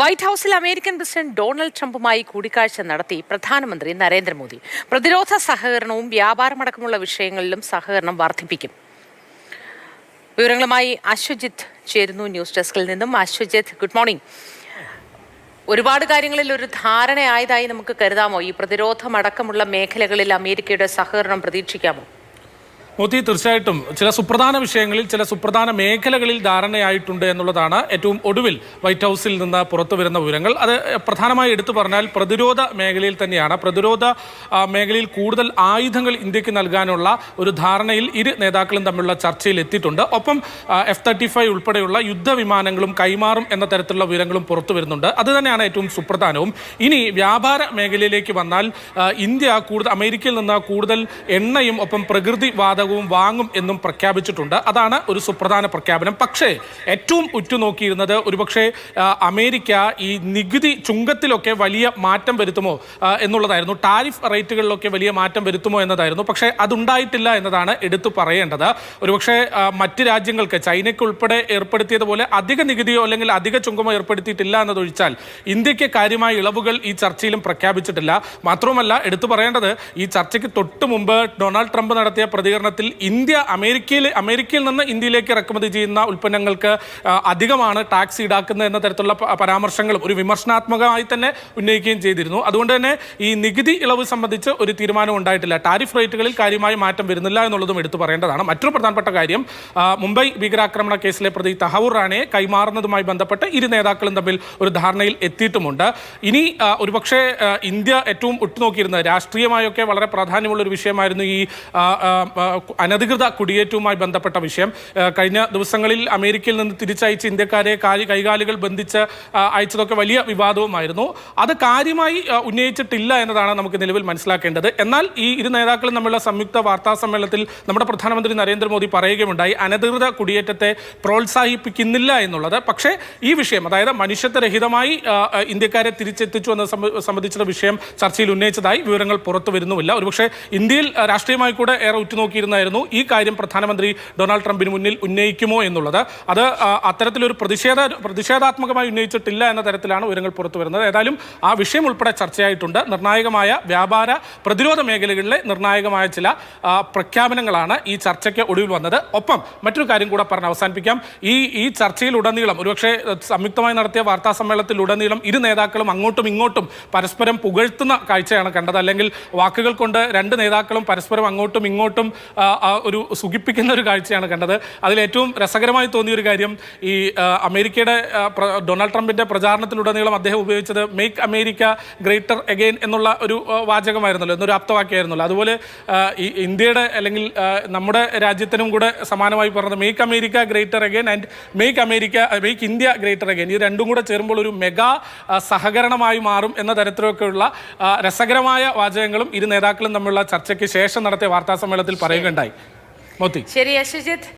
White ഹൌസിൽ American president Donald ട്രംപുമായി കൂടിക്കാഴ്ച നടത്തി പ്രധാനമന്ത്രി നരേന്ദ്രമോദി. പ്രതിരോധ സഹകരണവും വ്യാപാരമടക്കമുള്ള വിഷയങ്ങളിലും സഹകരണം വർദ്ധിപ്പിക്കും. വിവരങ്ങളുമായി അശ്വജിത്ത് ചേരുന്നു ന്യൂസ് ഡെസ്കിൽ നിന്നും. അശ്വജിത്ത് ഗുഡ് മോർണിംഗ് ഒരുപാട് കാര്യങ്ങളിൽ ഒരു ധാരണയായതായി നമുക്ക് കരുതാമോ? ഈ പ്രതിരോധമടക്കമുള്ള മേഖലകളിൽ അമേരിക്കയുടെ സഹകരണം പ്രതീക്ഷിക്കാമോ? മോത്തി തീർച്ചയായിട്ടും ചില സുപ്രധാന വിഷയങ്ങളിൽ ചില സുപ്രധാന മേഖലകളിൽ ധാരണയായിട്ടുണ്ട് എന്നുള്ളതാണ് ഏറ്റവും ഒടുവിൽ വൈറ്റ് ഹൗസിൽ നിന്ന് പുറത്തു വരുന്ന വിവരങ്ങൾ. അത് പ്രധാനമായി എടുത്തു പറഞ്ഞാൽ പ്രതിരോധ മേഖലയിൽ തന്നെയാണ്. പ്രതിരോധ മേഖലയിൽ കൂടുതൽ ആയുധങ്ങൾ ഇന്ത്യയ്ക്ക് നൽകാനുള്ള ഒരു ധാരണയിൽ ഇരു നേതാക്കളും തമ്മിലുള്ള ചർച്ചയിൽ എത്തിയിട്ടുണ്ട്. ഒപ്പം എഫ് തേർട്ടി ഫൈവ് ഉൾപ്പെടെയുള്ള യുദ്ധവിമാനങ്ങളും കൈമാറും എന്ന തരത്തിലുള്ള വിവരങ്ങളും പുറത്തു വരുന്നുണ്ട്. അത് തന്നെയാണ് ഏറ്റവും സുപ്രധാനവും. ഇനി വ്യാപാര മേഖലയിലേക്ക് വന്നാൽ ഇന്ത്യ കൂടുതൽ അമേരിക്കയിൽ നിന്ന് കൂടുതൽ എണ്ണയും ഒപ്പം പ്രകൃതി വാതകവും വാങ്ങും എന്നും പ്രഖ്യാപിച്ചിട്ടുണ്ട്. അതാണ് ഒരു സുപ്രധാന പ്രഖ്യാപനം. പക്ഷേ ഏറ്റവും ഉറ്റുനോക്കിയിരുന്നത് ഒരുപക്ഷെ അമേരിക്ക ഈ നികുതി ചുങ്കത്തിലൊക്കെ വലിയ മാറ്റം വരുത്തുമോ എന്നുള്ളതായിരുന്നു. ടാരിഫ് റേറ്റുകളിലൊക്കെ വലിയ മാറ്റം വരുത്തുമോ എന്നതായിരുന്നു. പക്ഷേ അതുണ്ടായിട്ടില്ല എന്നതാണ് എടുത്തു പറയേണ്ടത്. ഒരുപക്ഷെ മറ്റ് രാജ്യങ്ങൾക്ക് ചൈനയ്ക്ക് ഉൾപ്പെടെ ഏർപ്പെടുത്തിയതുപോലെ അധിക നികുതിയോ അല്ലെങ്കിൽ അധിക ചുങ്കമോ ഏർപ്പെടുത്തിയിട്ടില്ല എന്നതൊഴിച്ചാൽ ഇന്ത്യയ്ക്ക് കാര്യമായ ഇളവുകൾ ഈ ചർച്ചയിലും പ്രഖ്യാപിച്ചിട്ടില്ല. മാത്രവുമല്ല എടുത്തു പറയേണ്ടത് ഈ ചർച്ചയ്ക്ക് തൊട്ട് മുമ്പ് ഡൊണാൾഡ് ട്രംപ് നടത്തിയ പ്രതികരണത്തിൽ ഇന്ത്യ അമേരിക്കയിൽ അമേരിക്കയിൽ നിന്ന് ഇന്ത്യയിലേക്ക് ഇറക്കുമതി ചെയ്യുന്ന ഉൽപ്പന്നങ്ങൾക്ക് അധികമാണ് ടാക്സ് ഈടാക്കുന്നത് എന്ന തരത്തിലുള്ള പരാമർശങ്ങളും ഒരു വിമർശനാത്മകമായി തന്നെ ഉന്നയിക്കുകയും ചെയ്തിരുന്നു. അതുകൊണ്ട് തന്നെ ഈ നികുതി ഇളവ് സംബന്ധിച്ച് ഒരു തീരുമാനം ഉണ്ടായിട്ടില്ല. ടാരിഫ് റേറ്റുകളിൽ കാര്യമായി മാറ്റം വരുന്നില്ല എന്നുള്ളതും എടുത്തു പറയേണ്ടതാണ്. മറ്റൊരു പ്രധാനപ്പെട്ട കാര്യം മുംബൈ ഭീകരാക്രമണ കേസിലെ പ്രതി തഹവൂർ റാണയെ കൈമാറുന്നതുമായി ബന്ധപ്പെട്ട് ഇരു നേതാക്കളും തമ്മിൽ ഒരു ധാരണയിൽ എത്തിയിട്ടുമുണ്ട്. ഇനി ഒരുപക്ഷെ ഇന്ത്യ ഏറ്റവും ഉറ്റുനോക്കിയിരുന്നത് രാഷ്ട്രീയമായൊക്കെ വളരെ പ്രാധാന്യമുള്ള ഒരു വിഷയമായിരുന്നു ഈ അനധികൃത കുടിയേറ്റവുമായി ബന്ധപ്പെട്ട വിഷയം. കഴിഞ്ഞ ദിവസങ്ങളിൽ അമേരിക്കയിൽ നിന്ന് തിരിച്ചയച്ച് ഇന്ത്യക്കാരെ കാലി കൈകാലുകൾ ബന്ധിച്ച് അയച്ചതൊക്കെ വലിയ വിവാദവുമായിരുന്നു. അത് കാര്യമായി ഉന്നയിച്ചിട്ടില്ല എന്നതാണ് നമുക്ക് നിലവിൽ മനസ്സിലാക്കേണ്ടത്. എന്നാൽ ഈ ഇരു നേതാക്കളും തമ്മിലുള്ള സംയുക്ത വാർത്താ സമ്മേളനത്തിൽ നമ്മുടെ പ്രധാനമന്ത്രി നരേന്ദ്രമോദി പറയുകയുണ്ടായി അനധികൃത കുടിയേറ്റത്തെ പ്രോത്സാഹിപ്പിക്കുന്നില്ല എന്നുള്ളത്. പക്ഷേ ഈ വിഷയം അതായത് മനുഷ്യത്വരഹിതമായി ഇന്ത്യക്കാരെ തിരിച്ചെത്തിച്ചു എന്ന സംബന്ധിച്ച വിഷയം ചർച്ചയിൽ ഉന്നയിച്ചതായി വിവരങ്ങൾ പുറത്തു വരുന്നുമില്ല. ഒരുപക്ഷെ ഇന്ത്യയിൽ രാഷ്ട്രീയമായി കൂടെ ഏറെ ഉറ്റുനോക്കിയിരുന്നായിരുന്നു ഈ കാര്യം പ്രധാനമന്ത്രി ഡൊണാൾഡ് ട്രംപിന് മുന്നിൽ ഉന്നയിക്കുമോ എന്നുള്ളത്. അത് അത്തരത്തിലൊരു പ്രതിഷേധ പ്രതിഷേധാത്മകമായി ഉന്നയിച്ചിട്ടില്ല എന്ന തരത്തിലാണ് വിവരങ്ങൾ പുറത്തു വരുന്നത്. ഏതായാലും ആ വിഷയം ഉൾപ്പെടെ ചർച്ചയായിട്ടുണ്ട്. നിർണായകമായ വ്യാപാര പ്രതിരോധ മേഖലകളിലെ നിർണായകമായ ചില പ്രഖ്യാപനങ്ങളാണ് ഈ ചർച്ചയ്ക്ക് ഒടുവിൽ വന്നത്. ഒപ്പം മറ്റൊരു കാര്യം കൂടെ പറഞ്ഞ് അവസാനിപ്പിക്കാം. ഈ ഈ ചർച്ചയിൽ ഉടനീളം ഒരുപക്ഷെ സംയുക്തമായി നടത്തിയ വാർത്താ സമ്മേളനത്തിൽ ഉടനീളം ഇരു നേതാക്കളും അങ്ങോട്ടും ഇങ്ങോട്ടും പരസ്പരം പുകഴ്ത്തുന്ന കാഴ്ചയാണ് കണ്ടത്. അല്ലെങ്കിൽ വാക്കുകൾ കൊണ്ട് രണ്ട് നേതാക്കളും പരസ്പരം അങ്ങോട്ടും ഇങ്ങോട്ടും ഒരു സുഖിപ്പിക്കുന്ന ഒരു കാഴ്ചയാണ് കണ്ടത്. അതിലേറ്റവും രസകരമായി തോന്നിയ ഒരു കാര്യം ഈ അമേരിക്കയുടെ ഡൊണാൾഡ് ട്രംപിന്റെ പ്രചാരണത്തിലുടനീളം അദ്ദേഹം ഉപയോഗിച്ചത് മേക്ക് അമേരിക്ക ഗ്രേറ്റർ അഗെയിൻ എന്നുള്ള ഒരു വാചകമായിരുന്നല്ലോ എന്നൊരു ആപ്തവാക്യമായിരുന്നല്ലോ അതുപോലെ ഈ ഇന്ത്യയുടെ അല്ലെങ്കിൽ നമ്മുടെ രാജ്യത്തിനും കൂടെ സമാനമായി പറഞ്ഞത് make America greater again and make America make India greater again ഈ രണ്ടും കൂടെ ചേരുമ്പോൾ ഒരു മെഗാ സഹകരണമായി മാറും എന്ന തരത്തിലൊക്കെയുള്ള രസകരമായ വാചകങ്ങളും ഇരു നേതാക്കളും തമ്മിലുള്ള ചർച്ചയ്ക്ക് ശേഷം നടത്തിയ വാർത്താ സമ്മേളനത്തിൽ പറയുകയുണ്ടായി മോത്തി. ശരി അശ്വജിത്ത്